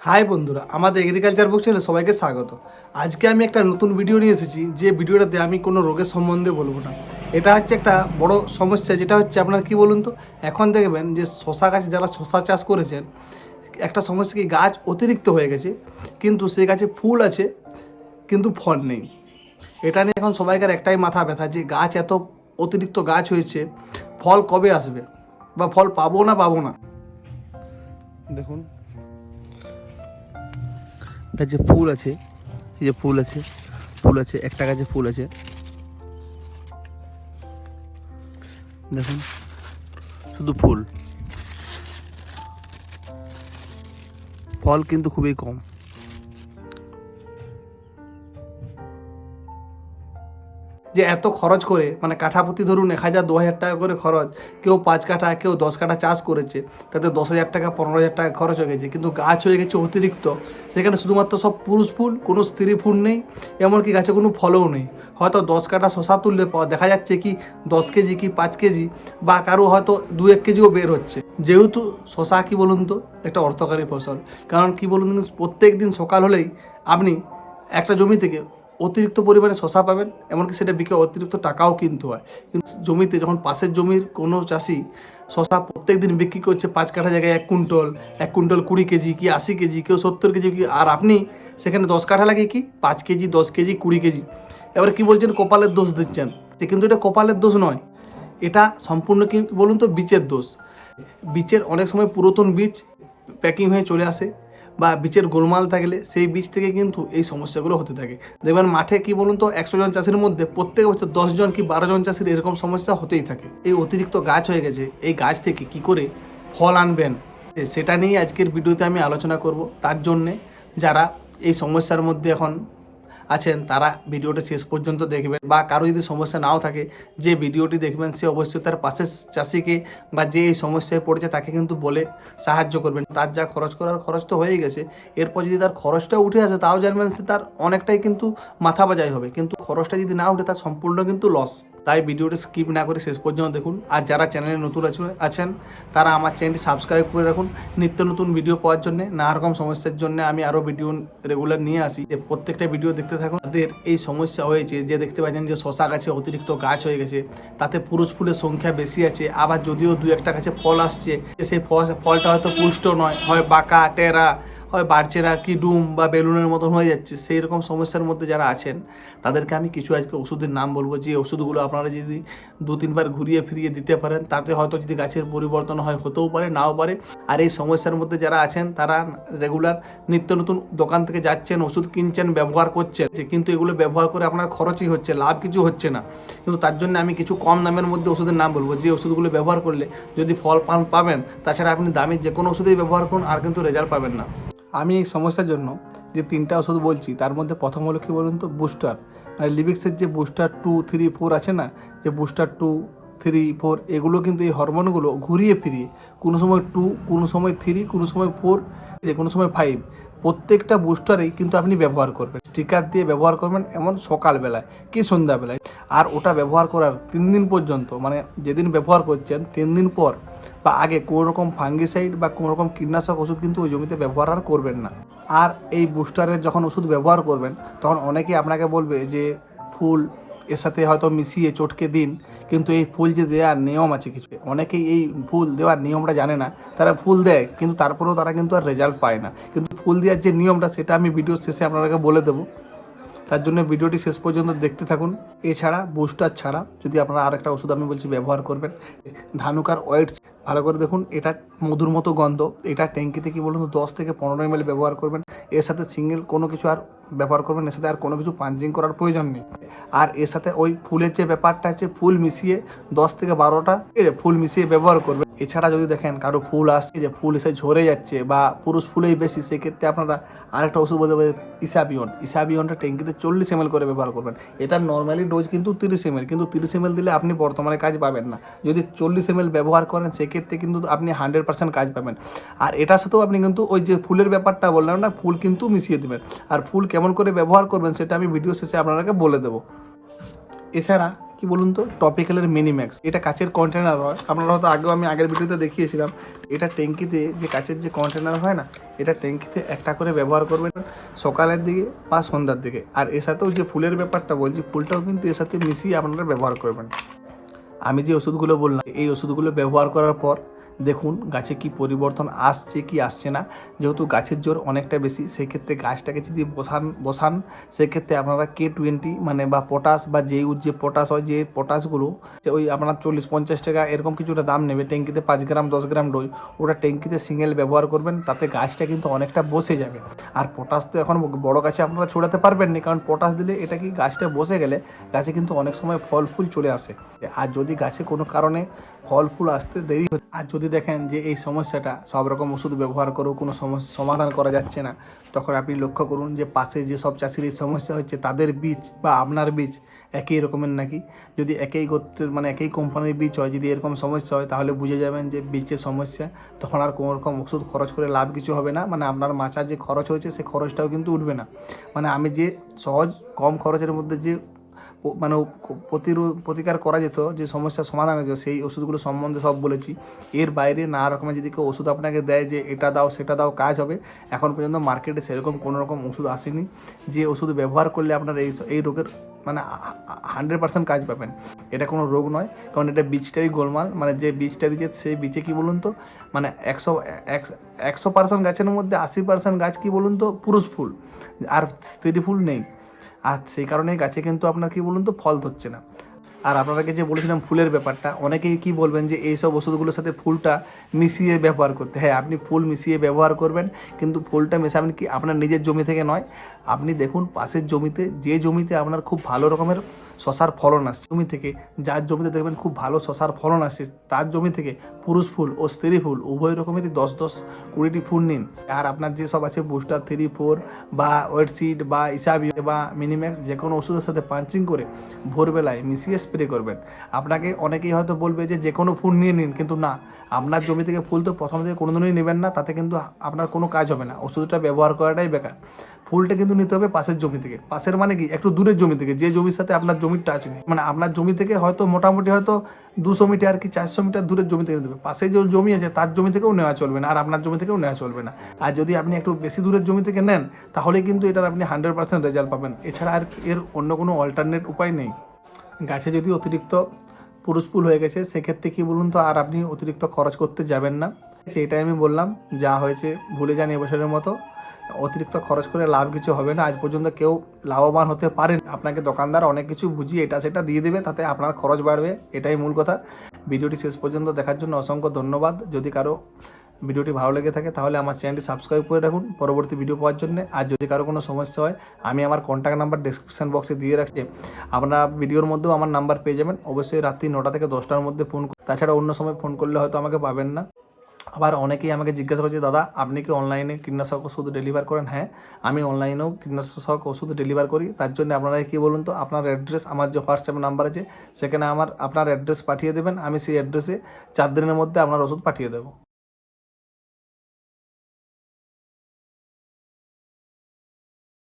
High বন্ধুরা, আমাদের agriculture বুক চ্যানেলে সবাইকে স্বাগত। আজকে আমি একটা নতুন ভিডিও নিয়ে এসেছি, যে ভিডিওটাতে আমি কোনো রোগের সম্বন্ধে বলব না। এটা হচ্ছে একটা বড় সমস্যা, যেটা হচ্ছে আপনার কি বলুন তো, এখন দেখবেন যে শশা গাছে যারা শশা চাষ করেছেন, একটা সমস্যা কি, গাছ অতিরিক্ত হয়ে গেছে, কিন্তু সেই গাছে ফুল আছে, কিন্তু ফল নেই। এটা নিয়ে এখন সবাইকার একটাই মাথা ব্যথা, যে গাছ এত অতিরিক্ত গাছ হয়েছে, ফল কবে আসবে? বা ফল পাবো না পাবো না? দেখুন এটা যে ফুল আছে, এই যে ফুল আছে ফুল আছে একটা গাছে ফুল আছে। দেখুন, শুধু ফুল। ফল কিন্তু খুবই কম। যে এত খরচ করে মানে কাঠাপতি ধরুন এক হাজার, দু হাজার টাকা করে খরচ, কেউ পাঁচ কাঠা, কেউ দশ কাঠা চাষ করেছে, তাতে দশ হাজার টাকা, পনেরো হাজার টাকা খরচ হয়ে গেছে, কিন্তু গাছ হয়ে গেছে অতিরিক্ত, সেখানে শুধুমাত্র সব পুরুষ ফুল, কোনো স্ত্রী ফুল নেই, এমনকি গাছে কোনো ফলও নেই। হয়তো দশ কাঠা শশা তুললে দেখা যাচ্ছে কি দশ কেজি কি পাঁচ কেজি, বা কারও হয়তো দু এক কেজিও বের হচ্ছে। যেহেতু শশা কি বলুন তো, একটা অর্থকারী ফসল, কারণ কি বলুন প্রত্যেক দিন সকাল হলেই আপনি একটা জমি থেকে অতিরিক্ত পরিমাণে শশা পাবেন, এমনকি সেটা বিকে অতিরিক্ত টাকাও কিনতে হয়। কিন্তু জমিতে যখন পাশের জমির কোনো চাষি শশা প্রত্যেক দিন বিক্রি করছে পাঁচ কাঠা জায়গায় এক কুইন্টল এক কুইন্টল কুড়ি কেজি কি আশি কেজি, কেউ সত্তর কেজি কি, আর আপনি সেখানে দশ কাঠা লাগে কি? পাঁচ কেজি, দশ কেজি, কুড়ি কেজি। এবার কি বলছেন, কপালের দোষ দিচ্ছেন? যে কিন্তু এটা কপালের দোষ নয়, এটা সম্পূর্ণ কি বলুন তো, বীজের দোষ। বীজের অনেক সময় পুরাতন বীজ প্যাকিং হয়ে চলে আসে বা বীজের গোলমাল থাকলে সেই বীজ থেকে কিন্তু এই সমস্যাগুলো হতে থাকে। দেখবেন মাঠে কি বলুন তো, একশো জন চাষির মধ্যে প্রত্যেক বছর দশ জন কি বারো জন চাষির এরকম সমস্যা হতেই থাকে। এই অতিরিক্ত গাছ হয়ে গেছে, এই গাছ থেকে কি করে ফল আনবেন? সেটা নিয়ে আজকের ভিডিওতে আমি আলোচনা করব। তার জন্যে যারা এই সমস্যার মধ্যে এখন আছেন, তারা ভিডিওটি শেষ পর্যন্ত দেখবেন বা কারও যদি সমস্যা নাও থাকে, যে ভিডিওটি দেখবেন সে অবশ্যই তার পাশের চাষিকে বা যে এই সমস্যায় পড়েছে তাকে কিন্তু বলে সাহায্য করবেন। তার যা খরচ করার খরচ তো হয়েই গেছে। এরপর যদি তার খরচটা উঠে আসে, তাও জানবেন সে তার অনেকটাই কিন্তু মাথা বাজাই হবে। কিন্তু খরচটা যদি না উঠে, তার সম্পূর্ণ কিন্তু লস তাই ভিডিওটি স্কিপ না করে শেষ পর্যন্ত দেখুন। আর যারা চ্যানেলে নতুন আছেন, তারা আমার চ্যানেলটি সাবস্ক্রাইব করে রাখুন। নিত্য নতুন ভিডিও পাওয়ার জন্য, নানা রকম সমস্যার জন্য আমি আরও ভিডিও রেগুলার নিয়ে আসি। যে প্রত্যেকটা ভিডিও দেখতে থাকুন। তাদের এই সমস্যা হয়েছে যে দেখতে পাচ্ছেন যে শশা গাছে অতিরিক্ত গাছ হয়ে গেছে। তাতে পুরুষ ফুলের সংখ্যা বেশি আছে। আবার যদিও দু একটা গাছে ফল আসছে সেই ফল, ফলটা হয়তো পুষ্ট নয়, হয় বাঁকা, টেরা হয় বাড়ছে না কি ডুম বা বেলুনের মতন হয়ে যাচ্ছে সেই রকম সমস্যার মধ্যে যারা আছেন, তাদেরকে আমি কিছু আজকে ওষুধের নাম বলব। যে ওষুধগুলো আপনারা যদি দু তিনবার ঘুরিয়ে ফিরিয়ে দিতে পারেন, তাতে হয়তো যদি গাছের পরিবর্তন হয়, হতেও পারে, নাও পারে। আর এই সমস্যার মধ্যে যারা আছেন, তারা রেগুলার নিত্য নতুন দোকান থেকে যাচ্ছেন, ওষুধ কিনছেন, ব্যবহার করছেন কিন্তু এগুলো ব্যবহার করে আপনার খরচই হচ্ছে, লাভ কিছু হচ্ছে না। কিন্তু তার জন্য আমি কিছু কম দামের মধ্যে ওষুধের নাম বলব। যে ওষুধগুলো ব্যবহার করলে যদি ফল পান পাবেন, তাছাড়া আপনি দামি যে কোনো ওষুধেই ব্যবহার করুন, আর কিন্তু রেজাল্ট পাবেন না। আমি এই সমস্যার জন্য যে তিনটা ওষুধ বলছি, তার মধ্যে প্রথম হলো কী বলুন তো বুস্টার মানে লিবিক্সের যে বুস্টার টু থ্রি ফোর আছে না, যে বুস্টার টু থ্রি ফোর এগুলো কিন্তু এই হরমোনগুলো ঘুরিয়ে ফিরিয়ে কোনো সময় টু কোনো সময় থ্রি কোনো সময় ফোর যে কোনো সময় ফাইভ প্রত্যেকটা বুস্টারেই কিন্তু আপনি ব্যবহার করবেন। স্টিকার দিয়ে ব্যবহার করবেন এমন সকালবেলায় কি সন্ধ্যাবেলায়। আর ওটা ব্যবহার করার তিন দিন পর্যন্ত মানে যেদিন ব্যবহার করছেন, তিন দিন পর বা আগে কোনো রকম ফাঙ্গিসাইড বা কোনো রকম কীটনাশক ওষুধ কিন্তু ওই জমিতে ব্যবহার আর করবেন না। আর এই বুস্টারের যখন ওষুধ ব্যবহার করবেন, তখন অনেকেই আপনাকে বলবে যে, ফুল, এর সাথে হয়তো মিশিয়ে চটকে দিন। কিন্তু এই ফুল যে দেওয়ার নিয়ম আছে কিছু, অনেকেই এই ফুল দেওয়ার নিয়মটা জানে না। তারা ফুল দেয়, কিন্তু তারপরেও তারা কিন্তু আর রেজাল্ট পায় না। কিন্তু ফুল দেওয়ার যে নিয়মটা, সেটা আমি ভিডিও শেষে আপনাদেরকে বলে দেবো। তার জন্য ভিডিওটি শেষ পর্যন্ত দেখতে থাকুন। এছাড়া বুস্টার ছাড়া যদি আপনারা আরেকটা ওষুধ আমি বলছি ব্যবহার করবেন, ধানুকার ওয়েটস ভালো করে দেখুন, এটা মধুর মতো গন্ধ। এটা ট্যাঙ্কিতে কি বলুন দশ থেকে পনেরো এম ব্যবহার করবেন। এর সাথে সিঙ্গেল কোনো কিছু আর ব্যবহার করবেন এর সাথে আর কোনো কিছু পাঞ্চিং করার প্রয়োজন নেই। আর এর সাথে ওই ফুলের যে ব্যাপারটা আছে, ফুল মিশিয়ে দশ থেকে বারোটা ফুল মিশিয়ে ব্যবহার করবেন। এছাড়া যদি দেখেন কারও ফুল আসছে, যে ফুল এসে ঝরে যাচ্ছে বা পুরুষ ফুলেই বেশি, সেক্ষেত্রে আপনারা আরেকটা ওষুধ বলতে পারেন ইসাবিয়ন। ইসাবিয়নটা ট্যাঙ্কিতে চল্লিশ এম করে ব্যবহার করবেন। এটা নর্মালি ডোজ কিন্তু তিরিশ এম কিন্তু তিরিশ এম দিলে আপনি বর্তমানে কাজ পাবেন না। যদি চল্লিশ এম ব্যবহার করেন, সেক্ষেত্রে কিন্তু আপনি হান্ড্রেড পার্সেন্ট কাজ পাবেন। আর এটার সাথেও আপনি কিন্তু ওই যে ফুলের ব্যাপারটা বললাম না, ফুল কিন্তু মিশিয়ে দেবেন। আর ফুল কেমন করে ব্যবহার করবেন, সেটা আমি ভিডিও শেষে আপনাদেরকে বলে দেবো। এছাড়া কি বলুন তো? টপিক্যালের মিনিম্যাক্স এটা কাচের কন্টেনার হয়। আপনারা হয়তো আগেও আমি আগের ভিডিওতে দেখিয়েছিলাম, এটা ট্যাঙ্কিতে যে কাচের যে কন্টেনার হয় না, এটা ট্যাঙ্কিতে একটা করে ব্যবহার করবেন সকালের দিকে বা সন্ধ্যার দিকে। আর এর সাথেও যে ফুলের ব্যাপারটা বলছি, ফুলটাও কিন্তু এর সাথে মিশিয়ে আপনারা ব্যবহার করবেন। আমি যে ওষুধগুলো বললাম, এই ওষুধগুলো ব্যবহার করার পর দেখুন, গাছে কি পরিবর্তন আসছে কি আসছে না। যেহেতু গাছের জোর অনেকটা বেশি, সেক্ষেত্রে গাছটাকে যদি বসান বসান, সেক্ষেত্রে আপনারা কে টোয়েন্টি মানে বা পটাশ বা যে যে পটাশ হয়, যে পটাশগুলো ওই আপনার চল্লিশ পঞ্চাশ টাকা এরকম কিছুটা দাম নেবে। ট্যাঙ্কিতে পাঁচ গ্রাম, দশ গ্রাম ডোজ ওটা ট্যাঙ্কিতে সিঙ্গেল ব্যবহার করবেন, তাতে গাছটা কিন্তু অনেকটা বসে যাবে। আর পটাশ তো এখন বড় গাছে আপনারা ছড়াতে পারবেন না, কারণ পটাশ দিলে এটা কি গাছটা বসে গেলে গাছে কিন্তু অনেক সময় ফল ফুল চলে আসে। আর যদি গাছে কোনো কারণে ফল ফুল আসতে দেরি হচ্ছে আর যদি দেখেন যে এই সমস্যাটা সব রকম ওষুধ ব্যবহার করেও কোনো সমস্যা সমাধান করা যাচ্ছে না, তখন আপনি লক্ষ্য করুন যে পাশে যে সব চাষির এই সমস্যা হচ্ছে তাদের বীজ বা আপনার বীজ একই রকমের নাকি? যদি একই গোত্রের মানে একই কোম্পানির বীজ হয়, যদি এরকম সমস্যা হয়, তাহলে বুঝে যাবেন যে বীজের সমস্যা, তখন আর কোনো রকম ওষুধ খরচ করে লাভ কিছু হবে না। মানে আপনার মাচার যে খরচ হয়েছে, সে খরচটাও কিন্তু উঠবে না। মানে আমি যে সহজ, কম খরচের মধ্যে যে মানে প্রতিরোধ প্রতিকার করা যেত যে সমস্যার সমাধান হয়েছে সেই ওষুধগুলো সম্বন্ধে সব বলেছি। এর বাইরে নানা রকমের যদি কেউ ওষুধ আপনাকে দেয় যে এটা দাও, সেটা দাও, কাজ হবে, এখন পর্যন্ত মার্কেটে সেরকম কোনো রকম ওষুধ আসেনি। যে ওষুধ ব্যবহার করলে আপনার এই এই রোগের মানে হান্ড্রেড পার্সেন্ট কাজ পাবেন। এটা কোনো রোগ নয়, কারণ এটা বীজটাই গোলমাল। মানে যে বীজটা দিয়েছে সেই বীজে কী বলুন তো মানে একশো একশো- একশো পার্সেন্ট গাছের মধ্যে আশি পার্সেন্ট গাছ কী বলুন তো, পুরুষ ফুল। আর স্ত্রী ফুল নেই। আর সেই কারণে গাছে কিন্তু আপনার কী বলুন তো, ফল ধরছে না। আর আপনাদেরকে যে বলেছিলাম ফুলের ব্যাপারটা, অনেকেই কি বলবেন যে এই সব ওষুধগুলোর সাথে ফুলটা মিশিয়ে ব্যবহার করতে। হ্যাঁ আপনি ফুল মিশিয়ে ব্যবহার করবেন, কিন্তু ফুলটা মেশাবেন কি আপনার নিজের জমি থেকে নয়। আপনি দেখুন, পাশের জমিতে, যে জমিতে আপনার খুব ভালো রকমের শশার ফলন আসছে। জমি থেকে যার জমিতে দেখবেন খুব ভালো শশার ফলন আসছে, তার জমি থেকে পুরুষ ফুল ও স্ত্রী ফুল উভয় রকমেরই দশ দশ কুড়িটি ফুল নিন। আর আপনার যেসব আছে বুস্টার, থ্রি ফোর বা ওয়েটসিড বা ইসাবি বা মিনিম্যাক্স, যে কোনো ওষুধের সাথে পাঞ্চিং করে ভোরবেলায় মিশিয়ে স্প্রে করবেন। আপনাকে অনেকেই হয়তো বলবে যে যে কোনো ফুল নিয়ে নিন, কিন্তু না। আপনার জমি থেকে ফুল তো প্রথম থেকে কোনোদিনই নেবেন না, তাতে কিন্তু আপনার কোনো কাজ হবে না। ওষুধটা ব্যবহার করাটাই বেকার। ফুলটা কিন্তু নিতে হবে পাশের জমি থেকে। পাশের মানে কি? একটু দূরের জমি থেকে, যে জমির সাথে আপনার জমির টাচ নেই মানে আপনার জমি থেকে হয়তো মোটামুটি হয়তো দুশো মিটার কি চারশো মিটার দূরের জমি থেকে দেবে পাশে যে জমি আছে, তার জমি থেকেও নেওয়া চলবে না, আর আপনার জমি থেকেও নেওয়া চলবে না। আর যদি আপনি একটু বেশি দূরের জমি থেকে নেন, তাহলে কিন্তু এটার আপনি হান্ড্রেড পার্সেন্ট রেজাল্ট পাবেন। এছাড়া আর এর অন্য কোনো অল্টারনেট উপায় নেই। গাছে যদি অতিরিক্ত পুরুষ ফুল হয়ে গেছে, সেক্ষেত্রে কি বলুন তো, আর আপনি অতিরিক্ত খরচ করতে যাবেন না। সেটাই আমি বললাম, যা হয়েছে, ভুলে যান এবছরের মতো। অতিরিক্ত খরচ করে লাভ কিছু হবে না। আজ পর্যন্ত কেউ লাভবান হতে পারেন। আপনাকে দোকানদার অনেক কিছু বুঝিয়ে এটা সেটা দিয়ে দেবে, তাতে আপনার খরচ বাড়বে। এটাই মূল কথা। ভিডিওটি শেষ পর্যন্ত দেখার জন্য অসংখ্য ধন্যবাদ। যদি কারও ভিডিওটি ভালো লেগে থাকে, তাহলে আমার চ্যানেলটি সাবস্ক্রাইব করে রাখুন। পরবর্তী ভিডিও পাওয়ার জন্য আর যদি কারও কোনো সমস্যা হয়, আমি আমার কন্ট্যাক্ট নাম্বার ডিসক্রিপশন বক্সে দিয়ে রাখছি। আপনারা ভিডিওর মধ্যেও আমার নাম্বার পেয়ে যাবেন। অবশ্যই রাত্রি নটা থেকে দশটার মধ্যে ফোন তাছাড়া অন্য সময় ফোন করলে হয়তো আমাকে পাবেন না। আবার অনেকেই আমাকে জিজ্ঞাসা করছে, দাদা, আপনি কি অনলাইনে কীটনাশক ওষুধ ডেলিভার করেন? হ্যাঁ আমি অনলাইনেও কীটনাশক ওষুধ ডেলিভার করি। তার জন্য আপনারা কি বলুন তো, আপনার অ্যাড্রেস আমার যে হোয়াটসঅ্যাপ নাম্বার আছে, সেখানে আমার, আপনার অ্যাড্রেস পাঠিয়ে দেবেন, আমি সেই অ্যাড্রেসে চার দিনের মধ্যে আপনার ওষুধ পাঠিয়ে দেবো।